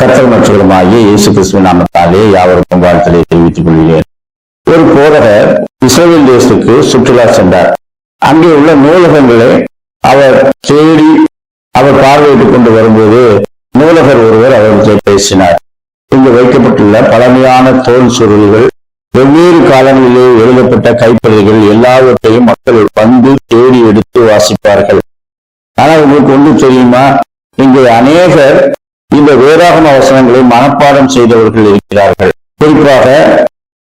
கத்தர் மற்றவருமாகிய இயேசு கிறிஸ்துவ நாமத்தாலே யாவருக்கும் வாழ்த்தலை தெரிவித்துக் கொள்கிறேன். ஒரு போதகர் இஸ்ரேல் தேசத்துக்கு சுற்றுலா சென்றார். அங்கே உள்ள நூலகங்களை அவர் தேடி அவர் பார்வையிட்டுக் கொண்டு வரும்போது நூலகர் ஒருவர் அவர்கிட்ட பேசினார். இங்கு வைக்கப்பட்டுள்ள பழமையான தோல் சுருள்கள் வெவ்வேறு காலங்களிலே எழுதப்பட்ட கைப்பதிகள் எல்லாவற்றையும் மக்கள் வந்து தேடி எடுத்து வாசிப்பார்கள். ஆனால் உங்களுக்கு ஒன்று தெரியுமா? இங்கே அநேகர் இந்த வேதாகம வசனங்களை மனப்பாடம் செய்தவர்கள் இருக்கிறார்கள். குறிப்பாக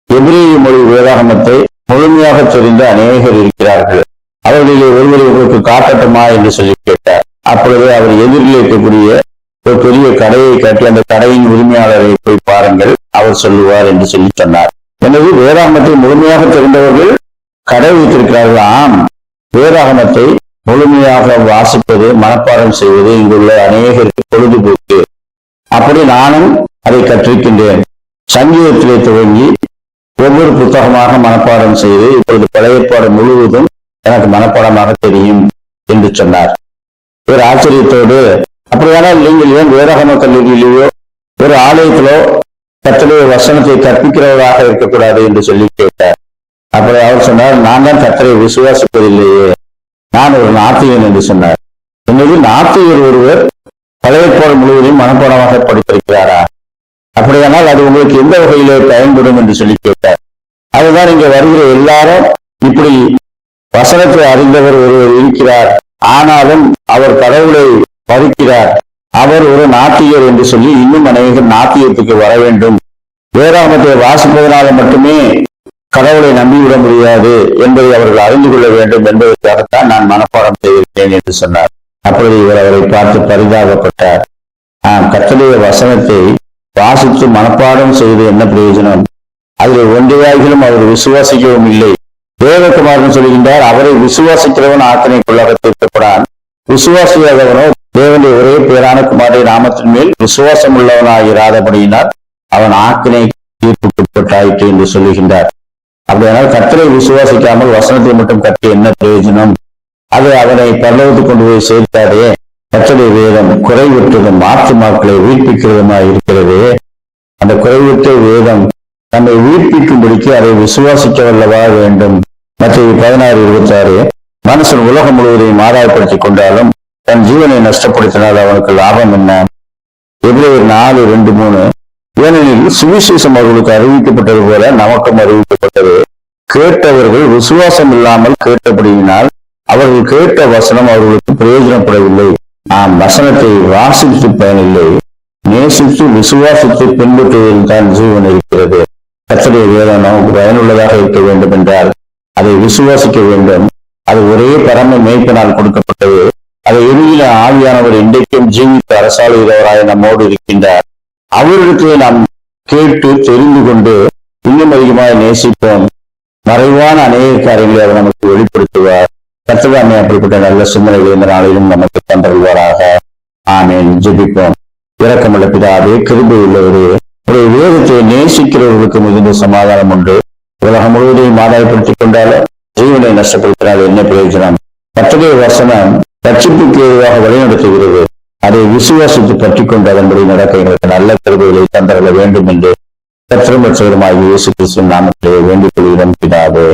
எபிரேய மொழி வேதாகமத்தை முழுமையாக தெரிந்த அநேகர் இருக்கிறார்கள். அவர்களிலே ஒருவர் உங்களுக்கு காட்டட்டுமா என்று சொல்லி கேட்டார். அப்பொழுது அவர் எதிரில் இருக்கக்கூடிய ஒரு பெரிய கடையை காட்டி அந்த கடையின் உரிமையாளரை போய் பாருங்கள் அவர் சொல்லுவார் என்று சொல்லி சொன்னார். எனவே வேதாகமத்தை முழுமையாக தெரிந்தவர்கள் கடை வைத்திருக்கிறார்கள். ஆம் வேதாகமத்தை முழுமையாக வாசிப்பது மனப்பாடம் செய்வது இங்குள்ள அநேகருக்கு பொழுதுபோக்கு. அப்படி நானும் அதை கற்றிருக்கின்றேன் சங்கீதத்திலே துவங்கி ஒவ்வொரு புத்தகமாக மனப்பாடம் செய்து இப்பொழுது பழைய முழுவதும் எனக்கு மனப்பாடமாக தெரியும் என்று சொன்னார். ஒரு ஆச்சரியத்தோடு அப்படியானால் நீங்கள் ஏன் வேதாகம கல்லூரியிலேயோ ஒரு ஆலயத்திலோ கத்தருடைய வசனத்தை கற்பிக்கிறவராக இருக்கக்கூடாது? என்று சொல்லி கேட்டார். அப்படி அவர் சொன்னார் நான் தான் கத்தரை விசுவாசிப்பதில்லையே. நான் ஒரு நாத்திகன் என்று சொன்னார். என்னது நாத்திகர் ஒருவர் பழைய போர் முழுவதையும் மனப்பாடமாக படித்திருக்கிறாரா அப்படியானால் அது உங்களுக்கு எந்த வகையிலே பயன்படும் என்று சொல்லி கேட்டார். அதுதான் இங்க வருகிற எல்லாரும் இப்படி வசனத்தை அறிந்தவர் ஒருவர் இருக்கிறார். ஆனாலும் அவர் கடவுளை பறிக்கிறார். அவர் ஒரு நாத்தியர் என்று சொல்லி இன்னும் அநேகர் நாத்தியத்துக்கு வர வேண்டும். வேதாமத்தை வாசிப்பதனால மட்டுமே கடவுளை நம்பிவிட முடியாது என்பதை அவர்கள் அறிந்து கொள்ள வேண்டும் என்பதற்காகத்தான் நான் மனப்பாடம் செய்திருக்கிறேன் என்று சொன்னார். அப்பொழுது இவர் அவரை பார்த்து பரிதாபப்பட்டார். ஆம் கத்தடைய வசனத்தை வாசித்து மனப்பாடம் செய்து என்ன பிரயோஜனம்? அதில் ஒன்றையாகிலும் அவர் விசுவாசிக்கவும் இல்லை. தேவகுமாரன் சொல்கின்றார் அவரை விசுவாசிக்கிறவன் ஆத்தனை கொள்ளாக தீர்க்கப்படான் விசுவாசியாதவனோ தேவனுடைய ஒரே பேரான குமாரிய நாமத்தின் மேல் விசுவாசம் உள்ளவனாகிறாதபடியினால் அவன் ஆக்கினை தீர்ப்புக்குட்பட்டாயிற்று என்று சொல்லுகின்றார். அப்படியானால் கத்தரை விசுவாசிக்காமல் வசனத்தை மட்டும் கட்டி என்ன பிரயோஜனம்? அது அவனை பல்லவத்துக்கு கொண்டு போய் சேர்த்தாரே கத்தரை வேதம் குறைவுற்றதும் ஆத்துமாக்களை உயிர்ப்பிக்கிறதுமாய் இருக்கிறது அந்த குறைவுற்ற வேதம் நம்மை உயிர்ப்பிக்கும்படிக்கு அதை விசுவாசிக்க வல்லவா வேண்டும். மற்ற பதினாறு இருபத்தி ஆறு மனுஷன் உலகம் முழுவதையும் ஆதாயப்படுத்திக் கொண்டாலும் தன் ஜீவனை நஷ்டப்படுத்தினால் அவனுக்கு லாபம் என்ன? எபிரேயர் நாலு ரெண்டு மூணு. ஏனெனில் சுவிசேஷம் அவர்களுக்கு அறிவிக்கப்பட்டது போல நமக்கும் அறிவிக்கப்பட்டது. கேட்டவர்கள் விசுவாசம் இல்லாமல் கேட்டபடியினால் அவர்கள் கேட்ட வசனம் அவர்களுக்கு பிரயோஜனப்படவில்லை. நாம் வசனத்தை வாசித்து பயனில்லை. நேசித்து விசுவாசித்து பின்பற்றுவதில் தான் ஜீவன் இருக்கிறது. கத்தடைய வேதம் நமக்கு பயனுள்ளதாக இருக்க வேண்டும் என்றால் அதை விசுவாசிக்க வேண்டும். அது ஒரே பரம மேய்ப்பினால் கொடுக்கப்பட்டது. அதை எழுதின ஆவியானவர் இன்றைக்கும் ஜீவித்து அரசாளுகிறவராய் நம்மோடு இருக்கின்றார். அவரிடத்திலே நாம் கேட்டு தெரிந்து கொண்டு இன்னும் அதிகமாக நேசிப்போம். மறைவான அநேக காரியங்களை அவர் நமக்கு வெளிப்படுத்துவார். கத்ததாமே அப்படிப்பட்ட நல்ல சிந்தனைகள் இந்த நாளிலும் நமக்கு தந்தருள்வாராக. ஆமேன். ஜெபிப்போம். இரக்கமுள்ள பிதாவே கிருபை உள்ளவரே உடைய வேதத்தை நேசிக்கிறவர்களுக்கு மிகுந்த சமாதானம் உண்டு. உலகம் முழுவதையும் ஆதாயப்படுத்திக் கொண்டாலும் ஜீவனை நஷ்டப்படுத்தினால் என்ன பிரயோஜனம்? கத்தடைய வசனம் ரட்சிப்புக்கு ஏதுவாக வழிநடத்துகிறது. அதை விசுவாசித்து பற்றி கொண்டு அதன்படி நடக்க எங்களுக்கு நல்ல கருவிகளை தந்தரல வேண்டும் என்று கத்திரமற்றவருமாகிய இயேசு கிறிஸ்து நாமத்திலே வேண்டிக் கொள்கிறோம் பிதாவே.